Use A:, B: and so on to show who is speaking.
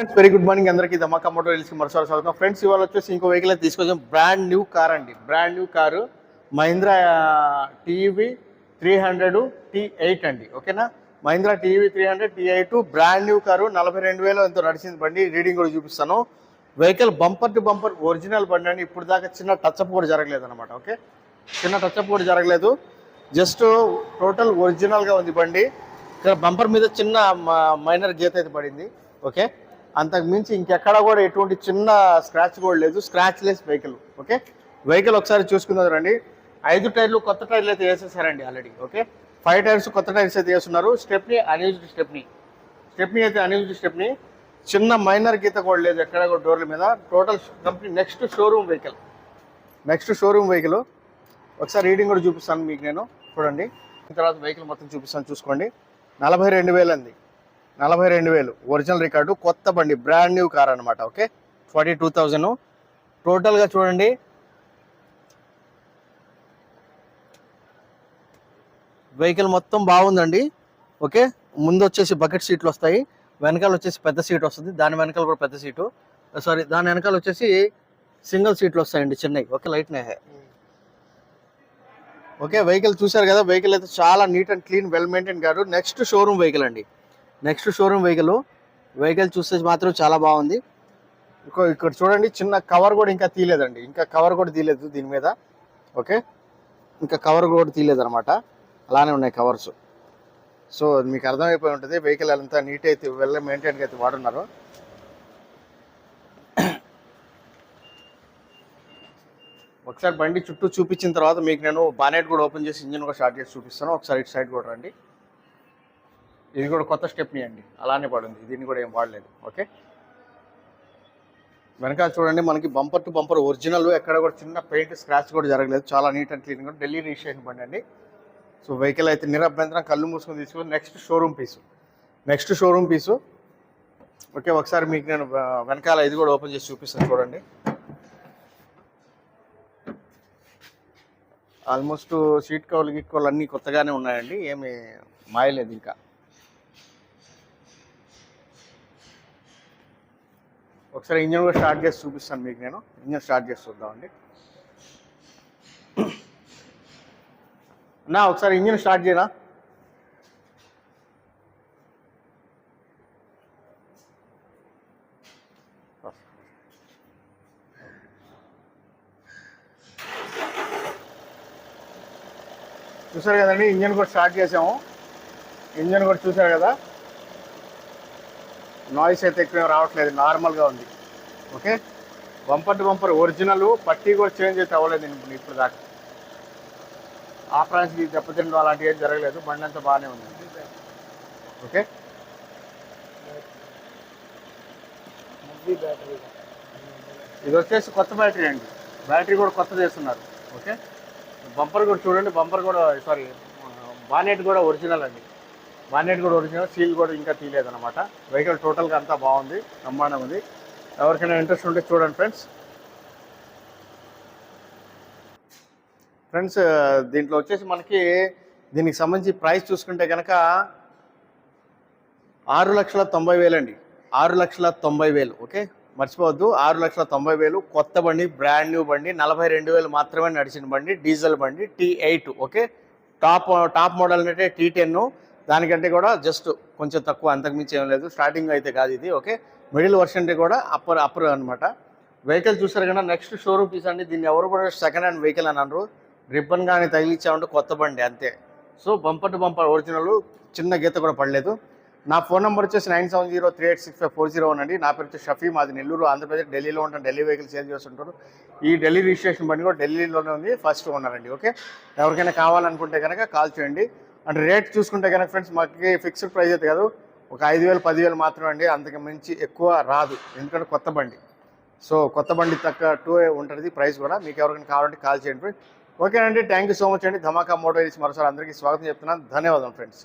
A: Friends very good morning అందరికీ ధమాకా motor రీల్స్కి మరోసారి స్వాగతం. ఫ్రెండ్స్ ఇవాళ వచ్చేసి ఇంకో వెహికల్ అయితే తీసుకొచ్చాం. బ్రాండ్ న్యూ కార్ అండి. Brand new car Mahindra TV three hundred T eight అండి. ఓకేనా? Mahindra TV three hundred T eight brand new car నలభై రెండు వేలు ఎంతో నడిచింది బండి. రీడింగ్ కూడా చూపిస్తాను. Vehicle bumper to bumper original బండి అండి. ఇప్పుడు దాకా చిన్న టచ్అప్ కూడా జరగలేదు అనమాట ఓకే? చిన్న టచ్అప్ కూడా జరగలేదు. జస్ట్ టోటల్ ఒరిజినల్గా ఉంది బండి. ఇక్కడ బంపర్ మీద చిన్న మైనర్ గీత అయితే పడింది. ఓకే? అంతకు మించి ఇంకెక్కడ కూడా ఎటువంటి చిన్న స్క్రాచ్ కూడా లేదు. Scratch less vehicle okay vehicle ఒకసారి చూసుకుందాం రండి. ఐదు టైర్లు కొత్త టైర్లు అయితే వేసేసారండి ఆల్రెడీ ఓకే ఫైవ్ టైర్స్ కొత్త టైర్స్ అయితే వేస్తున్నారు. స్టెప్ని అన్యూజ్డ్ స్టెప్ని స్టెప్ని అయితే అన్యూజ్డ్ స్టెప్ని చిన్న మైనర్ గీత కూడా లేదు ఎక్కడ కూడా డోర్ల మీద. Total company next showroom vehicle next showroom vehicle ఒకసారి రీడింగ్ కూడా చూపిస్తాను మీకు నేను. చూడండి. తర్వాత వెహికల్ మొత్తం చూపిస్తాను చూసుకోండి. నలభై రెండు వేలు అంది నలభై రెండు వేలు. ఒరిజినల్ రికార్డు కొత్త బండి బ్రాండ్ న్యూ కార్ అనమాట ఓకే? Forty two thousand. టోటల్గా చూడండి. వెహికల్ మొత్తం బాగుందండి ఓకే? ముందు వచ్చేసి బకెట్ సీట్లు వస్తాయి. వెనకాల వచ్చేసి పెద్ద సీట్ వస్తుంది. దాని వెనకాల కూడా పెద్ద సీటు సారీ దాని వెనకాల వచ్చేసి సింగిల్ సీట్లు వస్తాయండి చిన్నవి ఓకే? లైట్ నే ఓకే వెహికల్ చూశారు కదా? వెహికల్ అయితే చాలా neat and clean well maintain కాదు నెక్స్ట్ షోరూమ్ వెహికల్ అండి. Next showroom vehicle. వెహికల్ చూస్తే మాత్రం చాలా బాగుంది. ఇక్కడ ఇక్కడ చూడండి చిన్న కవర్ కూడా ఇంకా తీయలేదండి. ఇంకా కవర్ కూడా తీయలేదు దీని మీద. ఓకే? ఇంకా కవర్ కూడా తీయలేదు అనమాట అలానే ఉన్నాయి కవర్స్. సో మీకు అర్థమైపోయి ఉంటుంది వెహికల్ అంతా నీట్ అయితే వెళ్ళ మెయింటైన్గా అయితే వాడున్నారు. ఒకసారి బండి చుట్టూ చూపించిన తర్వాత మీకు నేను బానెట్ కూడా ఓపెన్ చేసి ఇంజిన్ కూడా స్టార్ట్ చేసి చూపిస్తాను. ఒకసారి ఇటు సైడ్ కూడా రండి. ఇది కూడా కొత్త స్టెప్ని అండి. అలానే పడింది. దీన్ని కూడా ఏం వాడలేదు. ఓకే? వెనకాల చూడండి మనకి బంపర్ టు బంపర్ ఒరిజినల్ ఎక్కడ కూడా చిన్న పెయింట్ స్క్రాచ్ కూడా జరగలేదు. చాలా నీట్ అండ్ క్లీన్ కూడా ఢిల్లీ రిజిస్ట్రేషన్ బండి అండి. సో వెహికల్ అయితే నిరభ్యంతరం కళ్ళు మూసుకొని తీసుకుని next showroom piece. Next showroom piece. Okay ఒకసారి మీకు నేను వెనకాల ఇది కూడా ఓపెన్ చేసి చూపిస్తాను చూడండి. ఆల్మోస్ట్ సీట్ కవర్లు గిట్ కవర్లు అన్నీ కొత్తగానే ఉన్నాయండి. ఏమి మాయలేదు ఇంకా. ఒకసారి ఇంజన్ కూడా స్టార్ట్ చేసి చూపిస్తాను మీకు నేను. ఇంజన్ స్టార్ట్ చేసి చూద్దామండి. నా ఒకసారి ఇంజన్ స్టార్ట్ చేయనా చూసారు కదండి ఇంజన్ కూడా స్టార్ట్ చేసాము. ఇంజన్ కూడా చూసారు కదా? నాయిస్ అయితే ఎక్కువ రావట్లేదు నార్మల్గా ఉంది. Okay? Bumper to bumper original పట్టీ కూడా చేంజ్ అయితే అవ్వలేదు ఇప్పుడు ఇప్పుడు దాకా ఆ ఫ్రాన్స్కి దెబ్బతిండం అలాంటివి ఏం జరగలేదు బండి అంతా బాగానే ఉంది. ఓకే? ఇది వచ్చేసి కొత్త బ్యాటరీ అండి. బ్యాటరీ కూడా కొత్తది వేస్తున్నారు ఓకే? బంపర్ కూడా చూడండి బంపర్ కూడా సారీ బానెట్ కూడా ఒరిజినల్ అండి. బానెట్ కూడా ఒరిజినల్ సీల్ కూడా ఇంకా తీయలేదన్నమాట. వెహికల్ టోటల్గా అంతా బాగుంది బ్రహ్మాండం ఉంది. ఎవరికైనా ఇంట్రెస్ట్ ఉంటే చూడండి ఫ్రెండ్స్ ఫ్రెండ్స్ దీంట్లో వచ్చేసి మనకి దీనికి సంబంధించి ప్రైస్ చూసుకుంటే కనుక ఆరు లక్షల తొంభై వేలు అండి. ఆరు లక్షల తొంభై వేలు ఓకే? మర్చిపోవద్దు ఆరు లక్షల తొంభై వేలు కొత్త బండి బ్రాండ్ న్యూ బండి నలభై రెండు వేలు మాత్రమే నడిచిన బండి డీజిల్ బండి T eight okay? Top top model అంటే టీ టెన్ దానికంటే కూడా జస్ట్ కొంచెం తక్కువ అంతకుమించి ఏం లేదు. స్టార్టింగ్ అయితే కాదు ఇది ఓకే? మిడిల్ వర్షన్ అంటే కూడా అప్పర్ అప్పర్ అనమాట వెహికల్ చూసారు కదా నెక్స్ట్ షోరూమ్ పీస్ అండి. దీన్ని ఎవరు కూడా సెకండ్ హ్యాండ్ వెహికల్ అని అన్నారు రిబ్బన్ కానీ తగిలిచ్చామంటే కొత్త బండి అంతే. So bumper to bumper original చిన్న గీత కూడా పడలేదు. నా ఫోన్ నెంబర్ వచ్చేసి nine seven zero three eight six five four zero one అండి. నా పేరు వచ్చి షఫీ మాది నెల్లూరు ఆంధ్రప్రదేశ్ ఢిల్లీలో ఉంటాను. ఢిల్లీ వెహికల్ సేల్ చేస్తుంటారు? ఈ ఢిల్లీ రిజిస్ట్రేషన్ బండి కూడా ఢిల్లీలోనే ఉంది ఫస్ట్ ఉన్నారండి ఓకే? ఎవరికైనా కావాలనుకుంటే కనుక కాల్ చేయండి. అంటే రేట్ చూసుకుంటే కనుక ఫ్రెండ్స్ మాకు ఫిక్స్డ్ ప్రైస్ అయితే కాదు ఒక ఐదు వేలు పదివేలు మాత్రమే అండి. అంతకు మించి ఎక్కువ రాదు. ఎందుకంటే కొత్త బండి. సో కొత్త బండి తగ్గట్టు ఉంటుంది ప్రైస్ కూడా. మీకు ఎవరికైనా కావాలంటే కాల్ చేయండి ఫ్రెండ్స్ ఓకేనండి థ్యాంక్ యూ సో మచ్ అండి. ధమాకా మోటార్ మరోసారి అందరికీ స్వాగతం చెప్తున్నాను. ధన్యవాదాలు ఫ్రెండ్స్